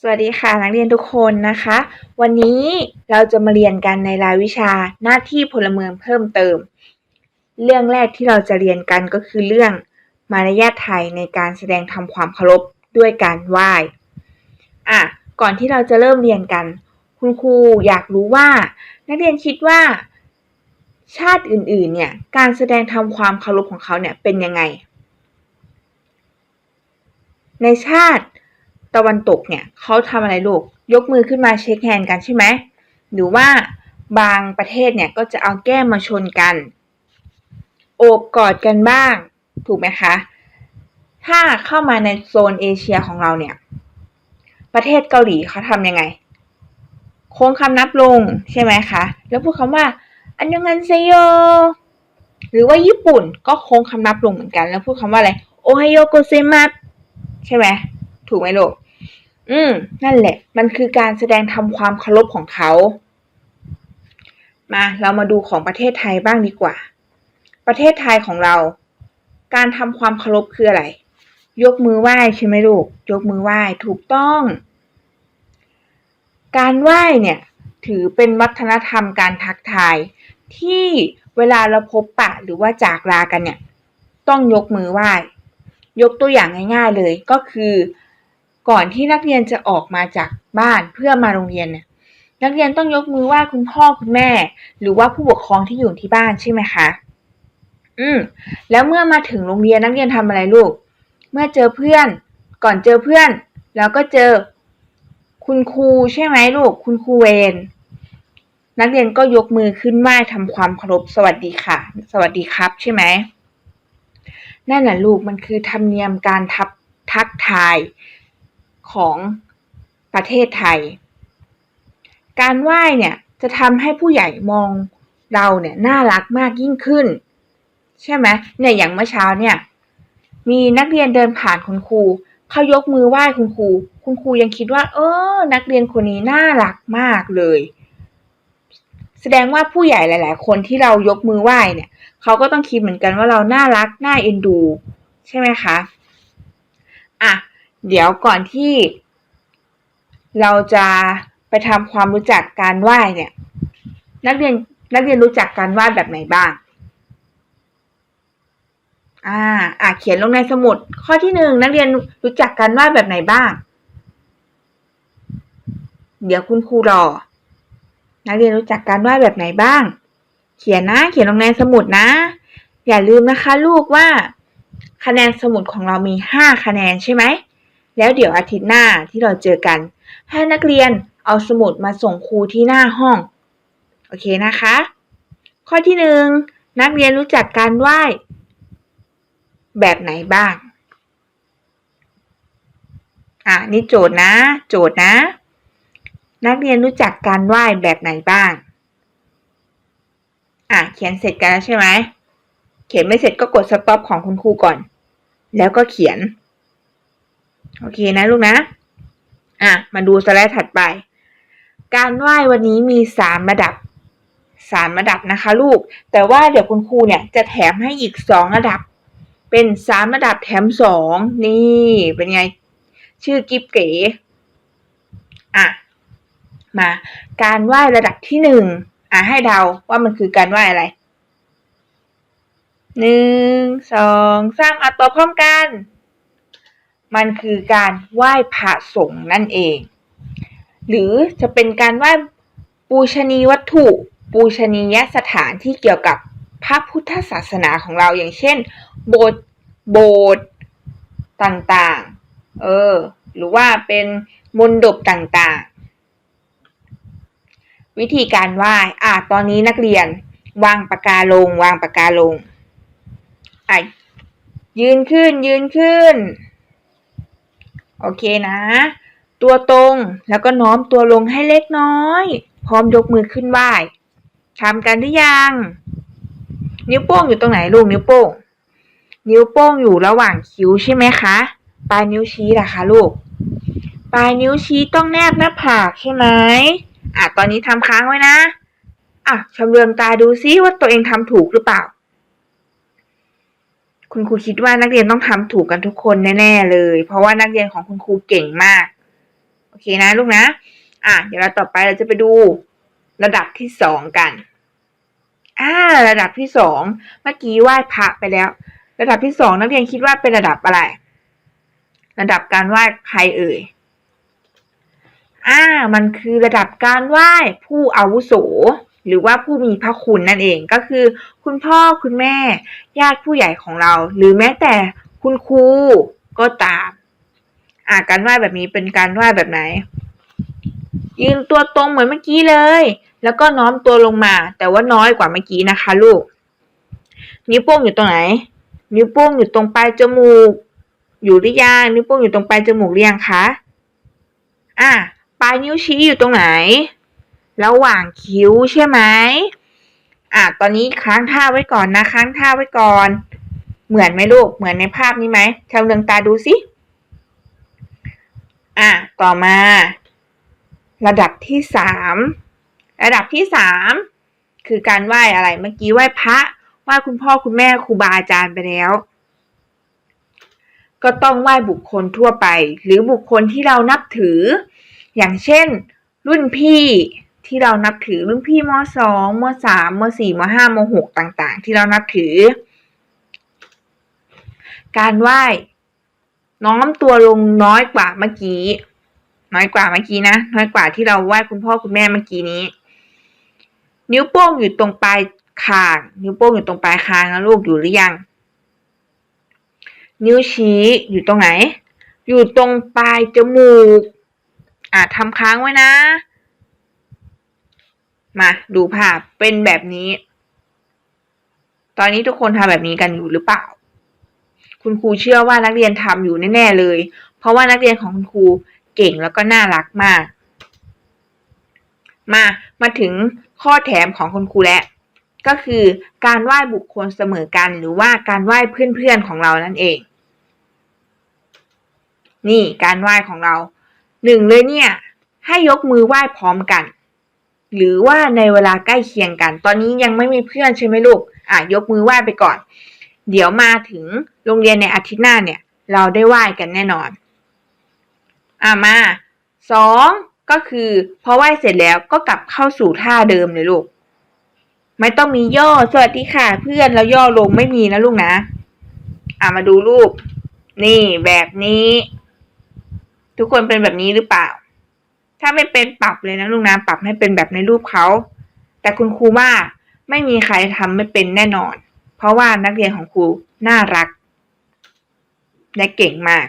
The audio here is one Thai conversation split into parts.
สวัสดีค่ะนักเรียนทุกคนนะคะ วันนี้เราจะมาเรียนกันในรายวิชาหน้าที่พลเมืองเพิ่มเติม เรื่องแรกที่เราจะเรียนกันก็คือเรื่องมารยาทไทยในการแสดงทำความเคารพด้วยการไหว้อะก่อนที่เราจะเริ่มเรียนกัน คุณครูอยากรู้ว่า นักเรียนคิดว่า ชาติอื่นๆเนี่ยการแสดงทำความเคารพของเขาเนี่ยเป็นยังไง ในชาติ ตะวันตกเนี่ยเขาทำอะไรลูก ยกมือขึ้นมาเช็คแฮนด์กันใช่ไหมหรือว่าบางประเทศเนี่ยก็จะเอาแก้มมาชนกัน โอบกอดกันบ้าง ถูกไหมคะ ถ้าเข้ามาในโซนเอเชียของเราเนี่ย ประเทศเกาหลีเขาทำยังไง โค้งคำนับลงใช่ไหมคะ แล้วพูดคำว่า อันยังไงเซโย หรือว่าญี่ปุ่นก็โค้งคำนับลงเหมือนกัน แล้วพูดคำว่าอะไร โอไฮโอโกเซมัสใช่ไหม ถูกไหมลูก อืม นั่นแหละ มันคือการแสดงทำความเคารพของเขา มาเรามาดูของประเทศไทยบ้างดีกว่า ประเทศไทยของเรา การทำความเคารพคืออะไร ยกมือไหว้ใช่ไหมลูก ยกมือไหว้ถูกต้อง การไหว้เนี่ย ถือเป็นวัฒนธรรมการทักทาย ที่เวลาเราพบปะหรือว่าจากลากันเนี่ย ต้องยกมือไหว้ ยกตัวอย่างง่าย ๆเลยก็คือ ก่อนที่นักเรียนจะออกมาจากบ้านเพื่อมาโรงเรียนเนี่ยนักเรียนต้องยกมือไหว้คุณพ่อคุณแม่ หรือว่าผู้ปกครองที่อยู่ที่บ้านใช่ไหมคะ อืม แล้วเมื่อมาถึงโรงเรียนนักเรียนทำอะไรลูก เมื่อเจอเพื่อน ก่อนเจอเพื่อน แล้วก็เจอ คุณครูใช่ไหมลูก คุณครูเวรนักเรียนก็ยกมือขึ้นไหว้ทำความเคารพสวัสดีค่ะ สวัสดีครับใช่ไหมนั่นแหละลูกมันคือธรรมเนียมการทับทักทาย ของประเทศไทย การไหว้เนี่ยจะทำให้ผู้ใหญ่มองเราเนี่ยน่ารักมากยิ่งขึ้น ใช่ไหมเนี่ยอย่างเมื่อเช้าเนี่ย มีนักเรียนเดินผ่านคุณครูเขายกมือไหว้คุณครู คุณครูยังคิดว่า เออ นักเรียนคนนี้น่ารักมากเลย แสดงว่าผู้ใหญ่หลาย ๆ คนที่เรายกมือไหว้เนี่ยเขาก็ต้องคิดเหมือนกันว่าเราน่ารักน่าเอ็นดู ใช่ไหมคะอะ เดี๋ยวก่อนที่ เราจะไปทำความรู้จักการไหว้เนี่ย นักเรียนนักเรียนรู้จักการไหว้แบบไหนบ้าง อ่า อะเขียนลงในสมุด ข้อที่หนึ่งนักเรียนรู้จักการไหว้แบบไหนบ้าง เดี๋ยวคุณครูรอ นักเรียนรู้จักการไหว้แบบไหนบ้าง เขียนนะ เขียนลงในสมุดนะ อย่าลืมนะคะ ลูกว่า คะแนนสมุดของเรามีห้าคะแนนใช่ไหม แล้วเดี๋ยวอาทิตย์หน้าที่เราเจอกัน ให้นักเรียนเอาสมุดมาส่งครูที่หน้าห้อง โอเคนะคะ ข้อที่หนึ่งนักเรียนรู้จักการไหว้แบบไหนบ้าง อะนี่โจทย์นะ โจทย์นะ นักเรียนรู้จักการไหว้แบบไหนบ้าง อะเขียนเสร็จกันแล้วใช่ไหม เขียนไม่เสร็จก็กด stop ของคุณครูก่อน แล้วก็เขียน โอเคนะลูกนะ อะ มาดูสไลด์ถัดไป การไหว้วันนี้มีสามระดับสามระดับนะคะลูก แต่ว่าเดี๋ยวคุณครูเนี่ยจะแถมให้อีกสองระดับ เป็นสามระดับแถมสองนี่เป็นไง ชื่อกิฟเก๋อะมา การไหว้ระดับที่หนึ่งอะให้เดาว่ามันคือการไหว้อะไรหนึ่งสองสามอะตอบพร้อมกัน มันคือการไหว้พระสงฆ์นั่นเอง หรือจะเป็นการไหว้ปูชนีวัตถุ ปูชนียสถานที่เกี่ยวกับพระพุทธศาสนาของเราอย่างเช่น โบสถ์โบสถ์ต่างๆ เออ หรือว่าเป็นมณฑปต่างๆ วิธีการไหว้อะตอนนี้นักเรียนวางปากกาลง วางปากกาลงอะยืนขึ้นยืนขึ้น โอเคนะ ตัวตรงแล้วก็น้อมตัวลงให้เล็กน้อย พร้อมยกมือขึ้นไหว้ทำกันหรือยัง นิ้วโป้งอยู่ตรงไหนลูกนิ้วโป้ง นิ้วโป้งอยู่ระหว่างคิ้วใช่ไหมคะ ปลายนิ้วชี้ล่ะคะลูก ปลายนิ้วชี้ต้องแนบหน้าผากใช่ไหมอะตอนนี้ทำค้างไว้นะอะชำเลืองตาดูซิว่าตัวเองทำถูกหรือเปล่า คุณครูคิดว่านักเรียนต้องทำถูกกันทุกคนแน่ๆเลย เพราะว่านักเรียนของคุณครูเก่งมาก โอเคนะลูกนะ อะ เดี๋ยวเราต่อไปเราจะไปดูระดับที่สองกัน อ่า ระดับที่สอง เมื่อกี้ไหว้พระไปแล้ว ระดับที่สองนักเรียนคิดว่าเป็นระดับอะไร ระดับการไหว้ใครเอ่ย อ่า มันคือระดับการไหว้ผู้อาวุโส หรือว่าผู้มีพระคุณนั่นเองก็คือ คุณพ่อคุณแม่ ญาติผู้ใหญ่ของเรา หรือแม้แต่คุณครูก็ตาม อ่าการไหว้แบบนี้เป็นการไหว้แบบไหน ยืนตัวตรงเหมือนเมื่อกี้เลย แล้วก็น้อมตัวลงมา แต่ว่าน้อยกว่าเมื่อกี้นะคะ ลูก นิ้วโป้งอยู่ตรงไหน นิ้วโป้งอยู่ตรงปลายจมูก อยู่หรือยังนิ้วโป้งอยู่ตรงปลายจมูกหรือยังคะอะปลายนิ้วชี้อยู่ตรงไหน ระหว่างคิ้วใช่ไหมอะตอนนี้ค้างท่าไว้ก่อนนะค้างท่าไว้ก่อน เหมือนไหมลูก เหมือนในภาพนี้ไหมชาวเลืองตาดูสิอะต่อมา ระดับที่สามระดับที่สามคือการไหว้อะไรเมื่อกี้ไหว้พระไหว้คุณพ่อคุณแม่ครูบาอาจารย์ไปแล้ว ก็ต้องไหว้บุคคลทั่วไป หรือบุคคลที่เรานับถือ อย่างเช่น รุ่นพี่ ที่เรานับถือรุ่นพี่มสองมสามมสี่มห้ามหกต่างๆ ที่เรานับถือ การไหว้น้อมตัวลงน้อยกว่าเมื่อกี้ น้อยกว่าเมื่อกี้นะ น้อยกว่าที่เราไหว้คุณพ่อคุณแม่เมื่อกี้นี้ นิ้วโป้งอยู่ตรงปลายคาง นิ้วโป้งอยู่ตรงปลายคางนะลูกอยู่หรือยัง นิ้วชี้อยู่ตรงไหน อยู่ตรงปลายจมูก อะทำค้างไว้นะ มาดูภาพเป็นแบบนี้ ตอนนี้ทุกคนทำแบบนี้กันอยู่หรือเปล่า คุณครูเชื่อว่านักเรียนทำอยู่แน่ๆเลย เพราะว่านักเรียนของคุณครูเก่งแล้วก็น่ารักมาก มามาถึงข้อแถมของคุณครูแล้วก็คือการไหว้บุคคลเสมอกัน หรือว่าการไหว้เพื่อนๆของเรานั่นเอง นี่การไหว้ของเราหนึ่งเลยเนี่ย ให้ยกมือไหว้พร้อมกัน หรือว่าในเวลาใกล้เคียงกัน ตอนนี้ยังไม่มีเพื่อนใช่ไหมลูก อะยกมือไหว้ไปก่อน เดี๋ยวมาถึงโรงเรียนในอาทิตย์หน้าเนี่ย เราได้ไหว้กันแน่นอน อะมาสองก็คือพอไหว้เสร็จแล้วก็กลับเข้าสู่ท่าเดิมเลยลูก ไม่ต้องมีย่อสวัสดีค่ะ เพื่อนแล้วย่อลงไม่มีนะลูกนะ อะมาดูรูป นี่แบบนี้ ทุกคนเป็นแบบนี้หรือเปล่า ถ้าไม่เป็นปรับเลยนะลูกนะปรับให้เป็นแบบในรูปเขา แต่คุณครูว่าไม่มีใครทำไม่เป็นแน่นอน เพราะว่านักเรียนของครูน่ารัก และเก่งมาก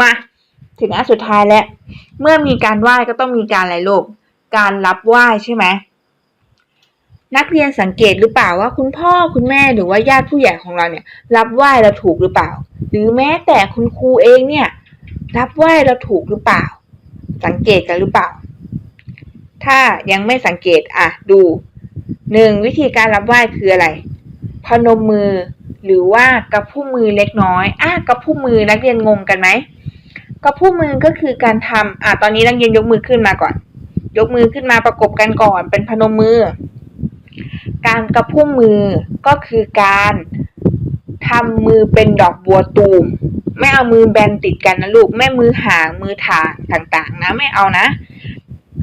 มาถึงอันสุดท้ายแล้ว เมื่อมีการไหว้ก็ต้องมีการอะไรลูก การรับไหว้ใช่ไหม นักเรียนสังเกตหรือเปล่าว่า คุณพ่อคุณแม่หรือว่าญาติผู้ใหญ่ของเราเนี่ย รับไหว้เราถูกหรือเปล่า หรือแม้แต่คุณครูเองเนี่ย รับไหว้เราถูกหรือเปล่า สังเกตกันหรือเปล่า ถ้ายังไม่สังเกตอะดูหนึ่งวิธีการรับไหว้คืออะไร พนมมือหรือว่ากระพุ้มมือเล็กน้อยอะกระพุ้มมือนักเรียนงงกันไหมกระพุ้มมือก็คือการทำอะตอนนี้นักเรียนยกมือขึ้นมาก่อน ยกมือขึ้นมาประกบกันก่อน เป็นพนมมือ การกระพุ้มมือก็คือการทำมือเป็นดอกบัวตูม ไม่เอามือแบนติดกันนะลูกแม่มือห่างมือถางต่างๆ นะ ไม่เอานะ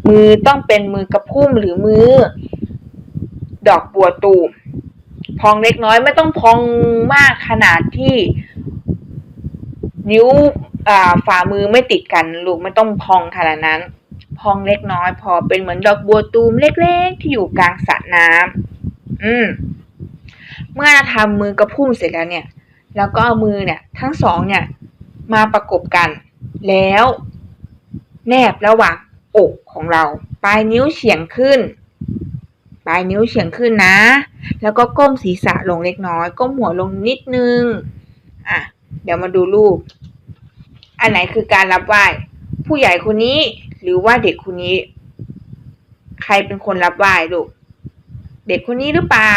มือต้องเป็นมือกระพุ้มหรือมือ ดอกบัวตูมพองเล็กน้อยไม่ต้องพองมากขนาดที่ นิ้วฝ่ามือไม่ติดกันลูกไม่ต้องพองขนาดนั้น พองเล็กน้อยพอเป็นเหมือนดอกบัวตูมเล็ก ๆ ที่อยู่กลางสระน้ำอืม เมื่อทำมือกระพุ้มเสร็จแล้วเนี่ย แล้วก็เอามือเนี่ยทั้งสองเนี่ยมาประกบกัน แล้วแนบระหว่างอกของเรา ปลายนิ้วเฉียงขึ้น ปลายนิ้วเฉียงขึ้นนะ แล้วก็ก้มศีรษะลงเล็กน้อย ก้มหัวลงนิดนึง อะ เดี๋ยวมาดูรูป อันไหนคือการรับไหว้ ผู้ใหญ่คนนี้หรือว่าเด็กคนนี้ ใครเป็นคนรับไหว้ลูก เด็กคนนี้หรือเปล่า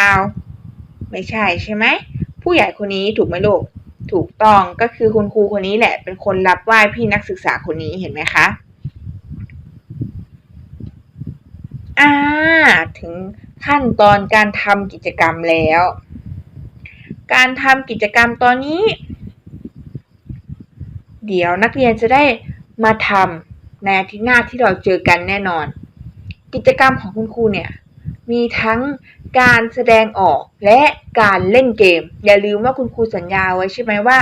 ไม่ใช่ใช่ไหม ผู้ใหญ่คนนี้ถูกไหมลูก ถูกต้องก็คือคุณครูคนนี้แหละ เป็นคนรับไหว้พี่นักศึกษาคนนี้เห็นไหมคะอ่าถึงขั้นตอนการทำกิจกรรมแล้ว การทำกิจกรรมตอนนี้ เดี๋ยวนักเรียนจะได้มาทในอาทิตย์หน้าที่เราเจอกันแน่นอน กิจกรรมของคุณครูเนี่ย มีทั้งการแสดงออกและการเล่นเกม อย่าลืมว่าคุณครูสัญญาไว้ใช่ไหมว่า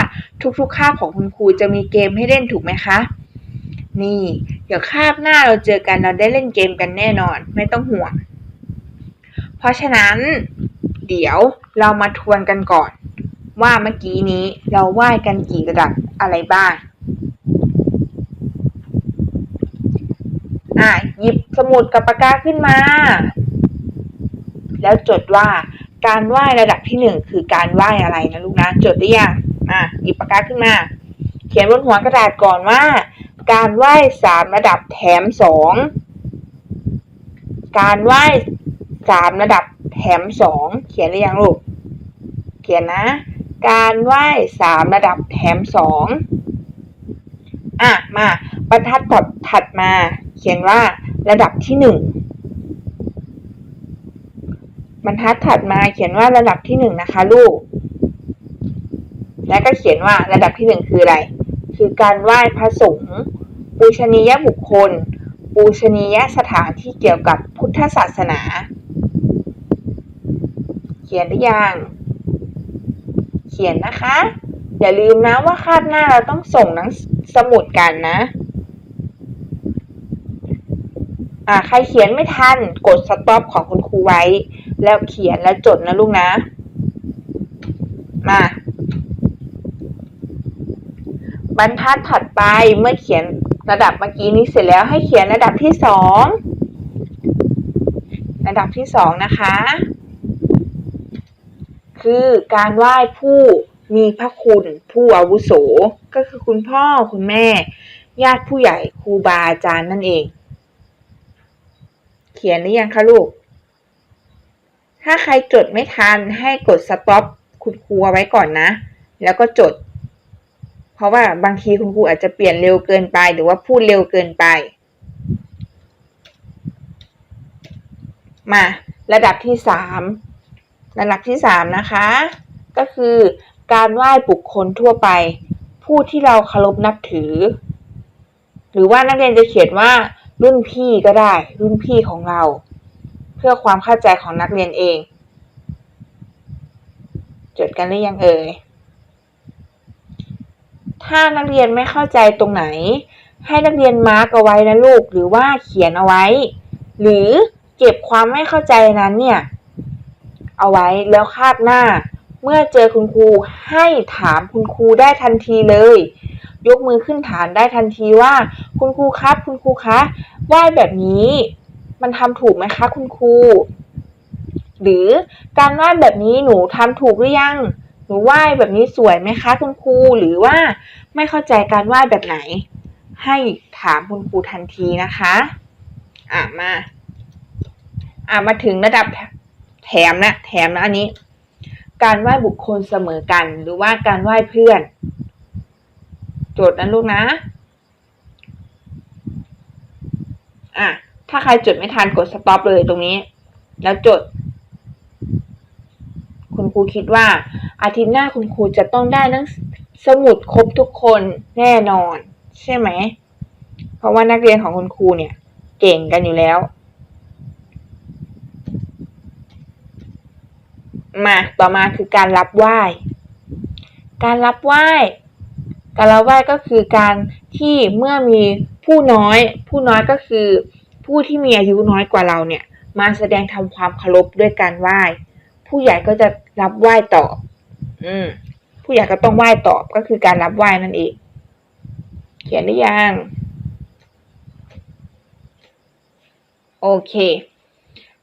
ทุกๆคาบของคุณครูจะมีเกมให้เล่นถูกไหมคะ นี่ เดี๋ยวคาบหน้าเราเจอกันเราได้เล่นเกมกันแน่นอน ไม่ต้องห่วง เพราะฉะนั้น เดี๋ยวเรามาทวนกันก่อน ว่าเมื่อกี้นี้เราไหว้กันกี่ระดับอะไรบ้างอะหยิบสมุดกับปากกาขึ้นมา แล้วจดว่าการไหว้ระดับที่หนึ่งคือการไหว้อะไรนะลูกนะจดได้ยังอะหยิบปากกาขึ้นมา เขียนบนหัวกระดาษก่อนว่า การไหว้สามระดับแถมสองการไหว้สามระดับแถมสองเขียนได้ยังลูกเขียนนะ การไหว้สามระดับแถมสองอะมาบรรทัดถัดถัดมา เขียนว่าระดับที่หนึ่ง บรรทัดถัดมาเขียนว่าระดับที่หนึ่งนะคะลูก แล้วก็เขียนว่าระดับที่หนึ่งคืออะไร คือการไหว้พระสงฆ์ปูชนียบุคคล ปูชนียสถานที่เกี่ยวกับพุทธศาสนา เขียนหรือยัง เขียนนะคะ อย่าลืมนะว่าคาบหน้าเราต้องส่งหนังสมุดกันนะอ่าใครเขียนไม่ทันกดสต็อปของคุณครูไว้ แล้วเขียนแล้วจดนะลูกนะ มา บรรทัดถัดไปเมื่อเขียนระดับเมื่อกี้นี้เสร็จแล้วให้เขียนระดับที่สองระดับที่สองนะคะ คือการไหว้ผู้มีพระคุณผู้อาวุโส ก็คือคุณพ่อคุณแม่ ญาติผู้ใหญ่ครูบาอาจารย์นั่นเอง เขียนหรือยังคะลูก ถ้าใครจดไม่ทันให้กดสต็อปคุณครูเอาไว้ก่อนนะ แล้วก็จด เพราะว่าบางทีคุณครูอาจจะเปลี่ยนเร็วเกินไป หรือว่าพูดเร็วเกินไป มา ระดับที่สามระดับที่สามนะคะ ก็คือการไหว้บุคคลทั่วไป ผู้ที่เราเคารพนับถือ หรือว่านักเรียนจะเขียนว่ารุ่นพี่ก็ได้ รุ่นพี่ของเรา เพื่อความเข้าใจของนักเรียนเอง จดกันหรือยังเอ่ย ถ้านักเรียนไม่เข้าใจตรงไหน ให้นักเรียนมาร์กเอาไว้นะลูก หรือว่าเขียนเอาไว้ หรือเก็บความไม่เข้าใจนั้นเนี่ย เอาไว้แล้วคาบหน้า เมื่อเจอคุณครูให้ถามคุณครูได้ทันทีเลย ยกมือขึ้นฐานได้ทันทีว่า คุณครูครับ คุณครูคะไหว้แบบนี้ มันทำถูกไหมคะคุณครู หรือการไหว้แบบนี้หนูทำถูกหรือยัง หนูไหว้แบบนี้สวยไหมคะคุณครู หรือว่าไม่เข้าใจการไหว้แบบไหน ให้ถามคุณครูทันทีนะคะ อะมา อะมาถึงระดับแถมนะแถมนะอันนี้ การไหว้บุคคลเสมอกัน หรือว่าการไหว้เพื่อน โจทย์นั้นลูกนะ อะ ถ้าใครจดไม่ทันกดสต็อปเลยตรงนี้ แล้วจด คุณครูคิดว่า อาทิตย์หน้าคุณครูจะต้องได้นังสมุดครบทุกคนแน่นอน ใช่ไหม เพราะว่านักเรียนของคุณครูเนี่ย เก่งกันอยู่แล้ว มาต่อมาคือการรับไหว้ การรับไหว้การรับไหว้ก็คือการที่เมื่อมีผู้น้อย ผู้น้อยก็คือ ผู้ที่มีอายุน้อยกว่าเราเนี่ย มาแสดงทำความเคารพด้วยการไหว้ ผู้ใหญ่ก็จะรับไหว้ตอบ อืม ผู้ใหญ่ก็ต้องไหว้ตอบก็คือการรับไหว้นั่นเอง เขียนหรือยัง โอเค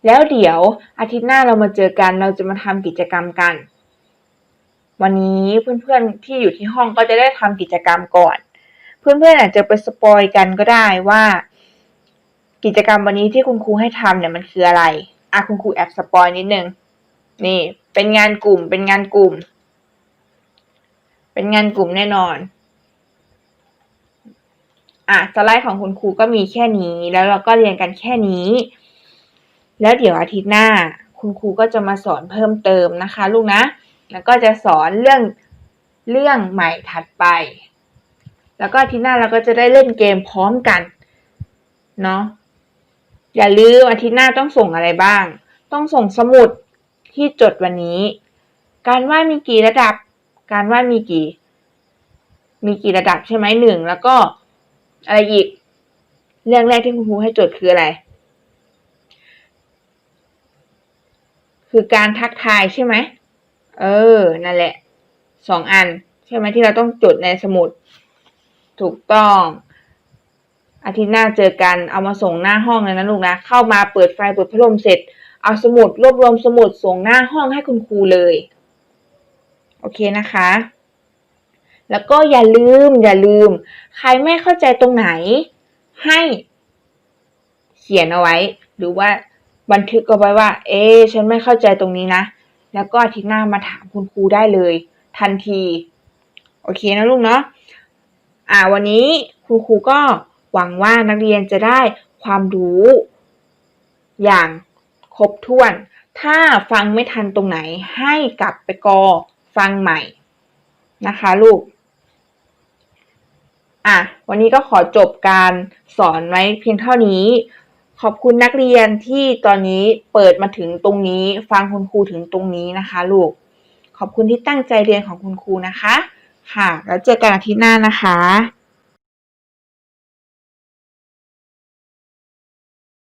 แล้วเดี๋ยวอาทิตย์หน้าเรามาเจอกัน เราจะมาทำกิจกรรมกัน วันนี้เพื่อนๆที่อยู่ที่ห้องก็จะได้ทำกิจกรรมก่อน เพื่อนๆอาจจะไปสปอยกันก็ได้ว่า กิจกรรมวันนี้ที่คุณครูให้ทำเนี่ยมันคืออะไรอะคุณครูแอบสปอยนิดนึงนี่ เป็นงานกลุ่ม เป็นงานกลุ่ม เป็นงานกลุ่มแน่นอนอะสไลด์ของคุณครูก็มีแค่นี้ แล้วเราก็เรียนกันแค่นี้ แล้วเดี๋ยวอาทิตย์หน้า คุณครูก็จะมาสอนเพิ่มเติมนะคะ ลูกนะ แล้วก็จะสอนเรื่องเรื่องใหม่ถัดไป แล้วก็อาทิตย์หน้าเราก็จะได้เล่นเกมพร้อมกัน เนาะ อย่าลืมอาทิตย์หน้าต้องส่งอะไรบ้าง ต้องส่งสมุดที่จดวันนี้ การวาดมีกี่ระดับ การวาดมีกี่ มีกี่ระดับใช่ไหมหนึ่งแล้วก็อะไรอีก เรื่องแรกที่คุณครูให้จดคืออะไร คือการทักทายใช่ไหม เออ นั่นแหละ สองอัน ใช่ไหมที่เราต้องจดในสมุด ถูกต้อง อาทิตย์หน้าเจอกันเอามาส่งหน้าห้องเลยนะลูกนะ เข้ามาเปิดไฟเปิดพัดลมเสร็จ เอาสมุดรวบรวมสมุดส่งหน้าห้องให้คุณครูเลย โอเคนะคะ แล้วก็อย่าลืมอย่าลืม ใครไม่เข้าใจตรงไหน ให้เขียนเอาไว้ หรือว่าบันทึกเอาไว้ว่า เอ๊ฉันไม่เข้าใจตรงนี้นะ แล้วก็อาทิตย์หน้ามาถามคุณครูได้เลย ทันที โอเคนะลูกเนาะอ่าวันนี้คุณครูก็ หวังว่านักเรียนจะได้ความรู้ อย่างครบถ้วน ถ้าฟังไม่ทันตรงไหนให้กลับไปกอฟังใหม่นะคะลูก อะ วันนี้ก็ขอจบการสอนไว้เพียงเท่านี้ ขอบคุณนักเรียนที่ตอนนี้เปิดมาถึงตรงนี้ ฟังคุณครูถึงตรงนี้นะคะลูก ขอบคุณที่ตั้งใจเรียนของคุณครูนะคะ ค่ะ แล้วเจอกันอาทิตย์หน้านะคะ